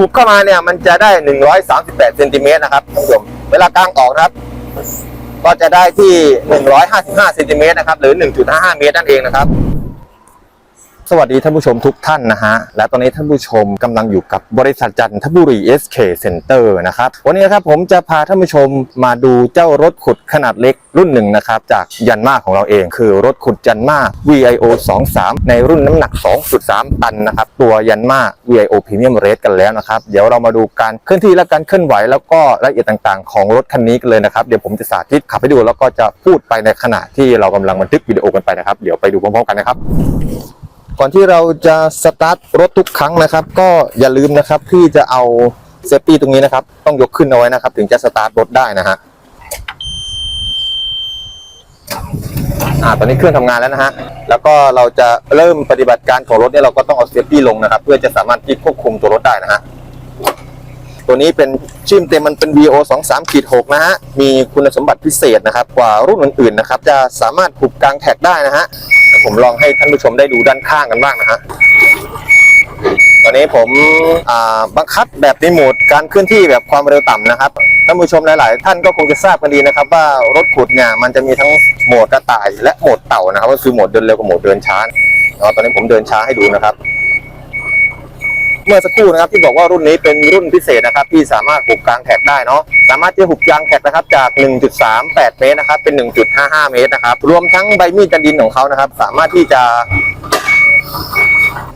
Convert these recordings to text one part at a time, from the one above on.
หุบเข้ามาเนี่ยมันจะได้ 138เซนติเมตรนะครับท่านผู้ชมเวลากางออกนะครับ ก็จะได้ที่ 155เซนติเมตรนะครับ หรือ 1.55 เมตรนั่นเองนะครับ สวัสดีท่านผู้ชมทุกท่านนะฮะ และตอนนี้ท่านผู้ชมกำลังอยู่กับบริษัทจันทบุรี SK Center นะครับ วันนี้นะครับผมจะพาท่านผู้ชมมาดูเจ้ารถขุดขนาดเล็กรุ่นหนึ่งนะครับ จากยันมาของเราเอง คือรถขุดยันมา VIO 23 ในรุ่นน้ำหนัก 2.3 ตันนะครับ ตัวยันมา VIO Premium Race กันแล้วนะครับ เดี๋ยวเรามาดูการเคลื่อนที่และการเคลื่อนไหวแล้วก็รายละเอียดต่างๆ ของรถคันนี้กันเลยนะครับ เดี๋ยวผมจะสาธิตขับให้ดูแล้วก็จะพูดไปในขณะที่เรากำลังบันทึกวิดีโอกันไปนะครับ เดี๋ยวไปดูพร้อมๆกันนะครับ ก่อนที่เราจะสตาร์ทรถทุกครั้งนะครับ ก็อย่าลืมนะครับที่จะเอาเซฟตี้ตรงนี้นะครับ ต้องยกขึ้นเอาไว้นะครับ ถึงจะสตาร์ทรถได้นะฮะอ่าตอนนี้เครื่องทำงานแล้วนะฮะ แล้วก็เราจะเริ่มปฏิบัติการของรถเนี่ยเราก็ต้องเอาเซฟตี้ลงนะครับ เพื่อจะสามารถที่ควบคุมตัวรถได้นะฮะ ตัวนี้เป็นชื่อเต็มมันเป็น VO 2 3ขีด6นะฮะ มีคุณสมบัติพิเศษนะครับ กว่ารุ่นอื่นๆนะครับ จะสามารถผูกกลางแท็กได้นะฮะ ผมลองให้ท่านผู้ชมได้ดูด้านข้างกันบ้างนะฮะตอนนี้ผมบังคับแบบรีโมทการเคลื่อนที่แบบความเร็วต่ำนะครับท่านผู้ชมหลาย ๆ ท่านก็คงจะทราบกันดีนะครับ ว่ารถขุดเนี่ยมันจะมีทั้งโหมดกระต่ายและโหมดเต่านะครับ ก็คือโหมดเดินเร็วกับโหมดเดินช้าตอนนี้ผมเดินช้าให้ดูนะครับ เมื่อสักครู่นะครับที่บอกว่ารุ่นนี้เป็นรุ่นพิเศษนะครับที่สามารถหุบกลางแท็กได้เนาะสามารถที่จะหุบยางแท็กนะครับจาก 1.38 เมตรนะครับเป็น 1.55 เมตรนะครับรวมทั้งใบมีดจันดินของเขานะครับสามารถที่จะ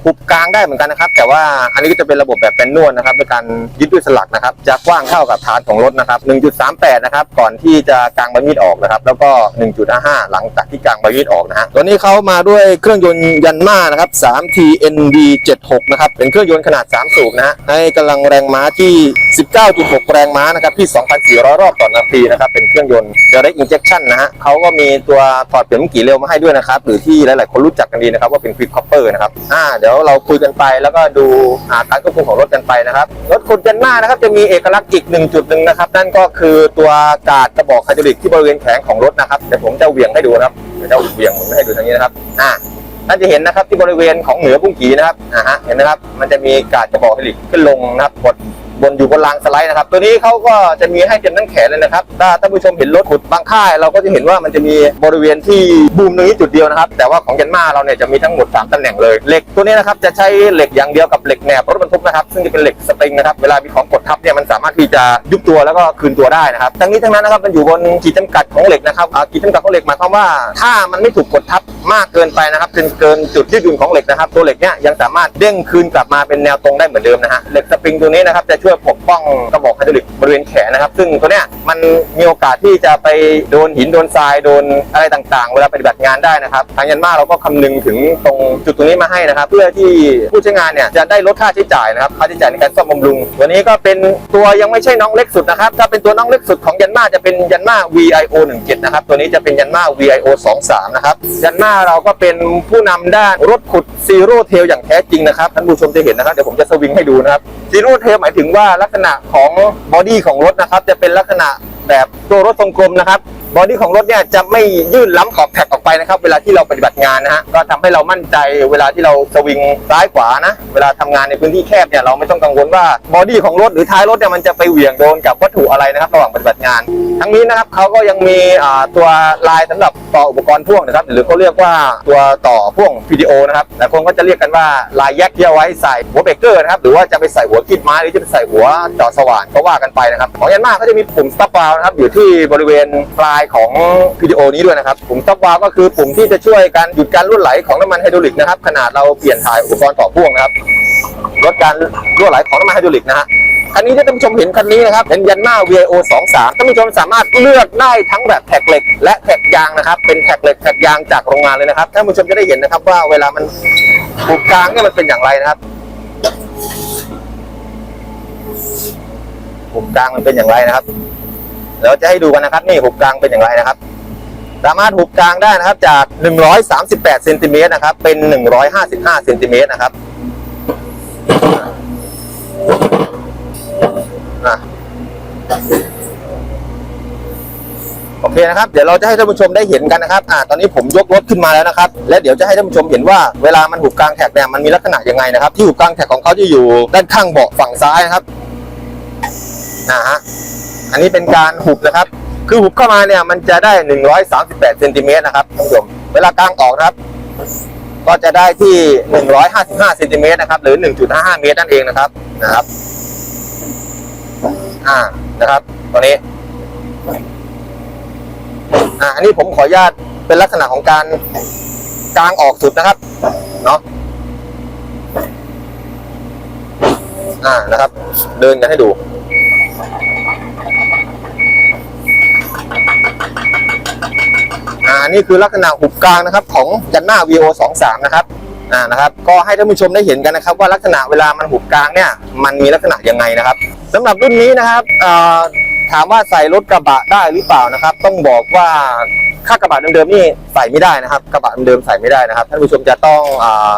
หุบกลางได้เหมือนกันนะครับ แต่ว่าอันนี้ก็จะเป็นระบบแบบเป็นนวลนะครับในการยึดด้วยสลักนะครับจะกว้างเท่ากับฐานของรถนะครับ 1.38 นะครับ ก่อนที่จะกางใบมีดออกนะครับ แล้วก็ 1.55 หลังจากที่กางใบมีดออกนะฮะตัวนี้เขามาด้วยเครื่องยนต์ยันมานะครับ 3TNB 76 นะครับเป็นเครื่องยนต์ขนาด 3 สูบนะฮะให้กำลังแรงม้าที่ 19.6 แรงม้านะครับที่ 2,400 รอบต่อนาทีนะครับเป็นเครื่องยนต์ direct injection นะฮะเขาก็มีตัวถอดเปลี่ยนลูกกี่เร็วมาให้ด้วยนะครับหรือที่หลายๆคนรู้จักกันดีนะครับว่าเป็น quick copper นะครับอ่าเดี๋ยวเราคุยกันไป แล้วก็ดูอาการควบคุมของรถกันไปนะครับรถคุณเจนมานะครับจะมีเอกลักษณ์อีกหนึ่งจุดหนึ่งนะครับ นั่นก็คือตัวกาดกระบอกไฮดรอลิกที่บริเวณแขนของรถนะครับเดี๋ยวผมจะเหวี่ยงให้ดูนะครับเดี๋ยวจะเหวี่ยงหมุนให้ดูทางนี้นะครับอ่าท่านจะเห็นนะครับที่บริเวณของเหนือบุ้งกีนะครับอ่าฮะเห็นไหมครับมันจะมีกาดกระบอกไฮดรอลิกขึ้นลงนะครับกด บนอยู่บนรางสไลด์นะครับ ตัวนี้เขาก็จะมีให้เต็มทั้งแขนเลยนะครับ ถ้าท่านผู้ชมเห็นรถขุดบางค่าย เราก็จะเห็นว่ามันจะมีบริเวณที่บูมตรงนี้จุดเดียวนะครับ แต่ว่าของยันมาเราเนี่ยจะมีทั้งหมด3ตำแหน่งเลย เหล็กตัวนี้นะครับจะใช้เหล็กอย่างเดียวกับเหล็กแหนบรถบรรทุกนะครับ ซึ่งจะเป็นเหล็กสปริงนะครับ เวลามีของกดทับเนี่ยมันสามารถที่จะยุบตัวแล้วก็คืนตัวได้นะครับ ทั้งนี้ทั้งนั้นนะครับมันอยู่บนขีดจำกัดของเหล็กนะครับอ่าขีดจำกัดของเหล็กหมายความว่า ถ้ามันไม่ถูกกดทับมากเกินไปนะครับจนเกินจุดยืดหยุ่นของเหล็กนะครับ ตัวเหล็กเนี่ยยังสามารถเด้งคืนกลับมาเป็นแนวตรงได้เหมือนเดิมนะฮะเหล็กสปริงตัวนี้นะครับจะช่วยปกป้องกระบอกไฮดรอลิกบริเวณแขนนะครับ ซึ่งตัวเนี้ยมันมีโอกาสที่จะไปโดนหินโดนทรายโดนอะไรต่างๆ เวลาปฏิบัติงานได้นะครับทางยันมาเราก็คำนึงถึงตรงจุดตรงนี้มาให้นะครับ เพื่อที่ผู้ใช้งานเนี่ยจะได้ลดค่าใช้จ่ายนะครับค่าใช้จ่ายในการซ่อมบำรุง ตัวนี้ก็เป็นตัวยังไม่ใช่น้องเล็กสุดนะครับถ้าเป็นตัวน้องเล็กสุดของยันมาจะเป็นยันมา VIO 17นะครับตัวนี้จะเป็นยันมา VIO 23นะครับยันมาเราก็เป็นผู้นำด้านรถขุดซีโร่เทลอย่างแท้จริงนะครับท่านผู้ชมจะเห็นนะครับเดี๋ยวผมจะสวิงให้ดูนะครับซีโร่เทลหมายถึงว่าาลักษณะของบอดี้ของรถนะครับ จะเป็นลักษณะแบบตัวรถทรงกลมนะครับบอดี้ของรถเนี่ยจะไม่ยื่นล้ำขอบแผกออกไปนะครับ เวลาที่เราปฏิบัติงานนะฮะก็ทำให้เรามั่นใจเวลาที่เราสวิงซ้ายขวานะ เวลาทำงานในพื้นที่แคบเนี่ยเราไม่ต้องกังวลว่าบอดี้ของรถหรือท้ายรถเนี่ยมันจะไปเหวี่ยงโดนกับวัตถุอะไรนะครับระหว่างปฏิบัติงาน ทั้งนี้นะครับเขาก็ยังมีตัวลายสำหรับต่ออุปกรณ์พ่วงนะครับ หรือเขาเรียกว่าตัวต่อพ่วงวิดีโอนะครับหลายคนก็จะเรียกกันว่าลายแยกที่เอาไว้ใส่หัวเบรกเกอร์นะครับหรือว่าจะไปใส่หัวคิดไม้หรือจะไปใส่หัวจอสว่านก็ว่ากันไปนะครับของยันมาก็จะมีปุ่มสต็อปวาลนะครับอยู่ที่บริเวณปลายของวิดีโอนี้ด้วยนะครับปุ่มสต็อปวาลก็คือปุ่มที่จะช่วยการหยุดการรั่วไหลของน้ำมันไฮดรอลิกนะครับ ขนาดเราเปลี่ยนถ่ายอุปกรณ์ต่อพ่วงนะครับลดการรั่วไหลของน้ำมันไฮดรอลิกนะฮะคันนี้ที่ท่านผู้ชมเห็นคันนี้นะครับเป็นยันมา VIO 23ท่านผู้ชมสามารถเลือกได้ทั้งแบบแท็กเหล็ก และแท็กยางนะครับ เป็นแท็กเหล็กแท็กยางจากโรงงานเลยนะครับท่านผู้ชมจะได้เห็นนะครับว่าเวลามันผูกกลางเนี่ยมันเป็นอย่างไรนะครับผูกกลางมันเป็นอย่างไรนะครับเดี๋ยวจะให้ดูกันนะครับ นี่ผูกกลางเป็นอย่างไรนะครับ สามารถหุบกลางได้นะครับจาก 138เซนติเมตรนะครับ เป็น 155เซนติเมตรนะครับโอเคนะครับ เดี๋ยวเราจะให้ท่านผู้ชมได้เห็นกันนะครับ อ่า ตอนนี้ผมยกรถขึ้นมาแล้วนะครับ และเดี๋ยวจะให้ท่านผู้ชมเห็นว่าเวลามันหุบกลางแท็กเนี่ยมันมีลักษณะยังไงนะครับ ที่หุบกลางแท็กของเขาจะอยู่ด้านข้างเบาะฝั่งซ้ายนะครับนะฮะ อันนี้เป็นการหุบนะครับ คือหุบเข้ามาเนี่ยมันจะได้ 138เซนติเมตรนะครับท่านผู้ชมเวลากลางออกนะครับ ก็จะได้ที่ 155เซนติเมตรนะครับ หรือ 1.55 เมตรนั่นเองนะครับนะครับ อ่านะครับตัวนี้อ่าอันนี้ผมขออนุญาตเป็นลักษณะของการกลางออกสุดนะครับเนาะอ่านะครับ เดินกันให้ดู อ่านี่คือลักษณะหุบกลางนะครับของยันหน้า VO 2 3นะครับอ่านะครับ ก็ให้ท่านผู้ชมได้เห็นกันนะครับ ว่าลักษณะเวลามันหุบกลางเนี่ยมันมีลักษณะยังไงนะครับสำหรับรุ่นนี้นะครับอ่าถามว่าใส่รถกระบะได้หรือเปล่านะครับ ต้องบอกว่าค่ากระบะเดิมๆนี่ใส่ไม่ได้นะครับ กระบะเดิมใส่ไม่ได้นะครับท่านผู้ชมจะต้องอ่า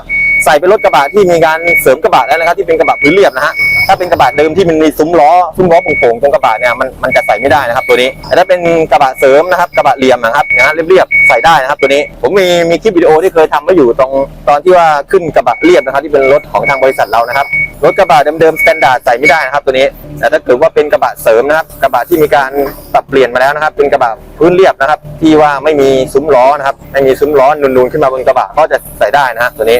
ใส่เป็นรถกระบะที่มีการเสริมกระบะแล้วนะครับ ที่เป็นกระบะพื้นเรียบนะฮะ ถ้าเป็นกระบะเดิมที่มันมีซุ้มล้อซุ้มล้อโป่งๆตรงกระบะเนี่ยมันมันจะใส่ไม่ได้นะครับตัวนี้แต่ถ้าเป็นกระบะเสริมนะครับกระบะเหลี่ยมนะครับนะเรียบๆใส่ได้นะครับตัวนี้ผมมีมีคลิปวิดีโอที่เคยทำไว้อยู่ตรงตอนที่ว่าขึ้นกระบะเรียบนะครับ ที่เป็นรถของทางบริษัทเรานะครับรถกระบะเดิมๆสแตนดาร์ดใส่ไม่ได้นะครับตัวนี้แต่ถ้าเกิดว่าเป็นกระบะเสริมนะครับกระบะที่มีการปรับเปลี่ยนมาแล้วนะครับ เป็นกระบะพื้นเรียบนะครับ ที่ว่าไม่มีซุ้มล้อนะครับไม่มีซุ้มล้อนูนๆขึ้นมาบนกระบะก็จะใส่ได้นะฮะตัวนี้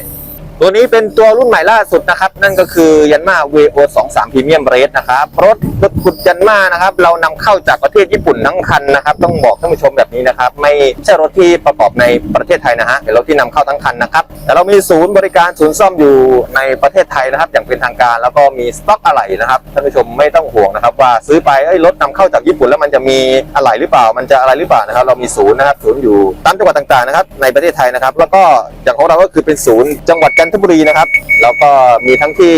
ตัวนี้เป็นตัวรุ่นใหม่ล่าสุดนะครับ นั่นก็คือยันมา VO 2 3 Premium Race นะครับรถรถขุดยันมานะครับ เรานำเข้าจากประเทศญี่ปุ่นทั้งคันนะครับ ต้องบอกท่านผู้ชมแบบนี้นะครับ ไม่ใช่รถที่ประกอบในประเทศไทยนะฮะเป็นรถที่นำเข้าทั้งคันนะครับ แต่เรามีศูนย์บริการศูนย์ซ่อมอยู่ในประเทศไทยนะครับ อย่างเป็นทางการแล้วก็มีสต็อกอะไหล่นะครับท่านผู้ชมไม่ต้องห่วงนะครับ ว่าซื้อไปเอ้ยรถนำเข้าจากญี่ปุ่นแล้วมันจะมีอะไหล่หรือเปล่า มันจะอะไรหรือเปล่านะครับ เรามีศูนย์นะครับศูนย์อยู่ตามจังหวัดต่างๆนะครับในประเทศไทยนะครับ แล้วก็อย่างของเราก็คือเป็นศูนย์จังหวัดจันทบุรีนะครับ แล้วก็มีทั้งที่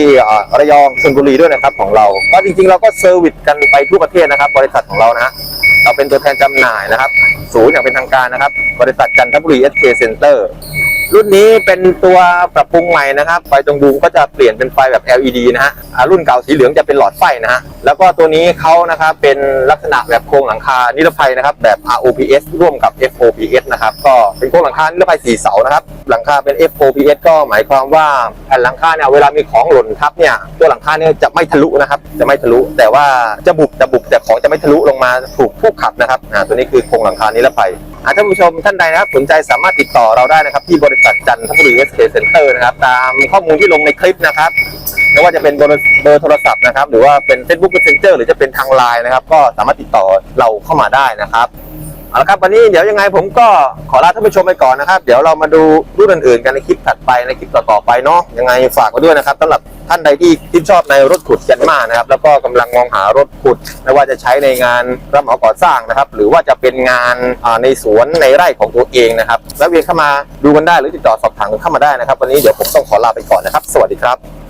ระยองชลบุรีด้วยนะครับของเรา ก็จริงๆเราก็เซอร์วิสกันไปทั่วประเทศนะครับ บริษัทของเรานะเราเป็นตัวแทนจำหน่ายนะครับ ศูนย์อย่างเป็นทางการนะครับ บริษัทจันทบุรี SK Center รุ่ รุ่นนี้เป็นตัวปรับปรุงใหม่นะครับ ไฟตรงบูมก็จะเปลี่ยนเป็นไฟแบบ LED นะฮะอารุ่นเก่าสีเหลืองจะเป็นหลอดไฟนะฮะ แล้วก็ตัวนี้เขานะครับเป็นลักษณะแบบโครงหลังคานิรภัยนะครับ แบบ ROPS ร่วมกับ FOPS นะครับ ก็เป็นโครงหลังคานิรภัย4เสานะครับ หลังคาเป็น FOPS ก็หมายความว่าแผ่นหลังคาเนี่ยเวลามีของหล่นทับเนี่ย ตัวหลังคาเนี่ยจะไม่ทะลุนะครับ จะไม่ทะลุ แต่ว่าจะบุบจะบุบแต่ของจะไม่ทะลุลงมาถูกผู้ขับนะครับ อ่า ตัวนี้คือโครงหลังคานิรภัย ท่านผู้ชมท่านใดนะครับสนใจสามารถติดต่อเราได้นะครับ ที่บริษัทจันทบุรีเอสเคเซ็นเตอร์นะครับ ตามข้อมูลที่ลงในคลิปนะครับไม่ว่าจะเป็นเบอร์เบอร์โทรศัพท์นะครับ หรือว่าเป็น Facebook Messenger หรือจะเป็นทางไลน์นะครับ ก็สามารถติดต่อเราเข้ามาได้นะครับ เอาละครับวันนี้เดี๋ยวยังไงผมก็ขอลาท่านผู้ชมไปก่อนนะครับ เดี๋ยวเรามาดูรุ่นอื่นๆกันในคลิปถัดไปในคลิปต่อๆไปเนาะยังไงฝากไว้ด้วยนะครับสำหรับท่านใดที่ที่ชอบในรถขุดยันมานะครับแล้วก็กำลังมองหารถขุด ไม่ว่าจะใช้ในงานรับเหมาก่อสร้างนะครับหรือว่าจะเป็นงานในสวนในไร่ของตัวเองนะครับแล้วเวียนเข้ามาดูกันได้หรือติดต่อสอบถามกันเข้ามาได้นะครับ วันนี้เดี๋ยวผมต้องขอลาไปก่อนนะครับ สวัสดีครับ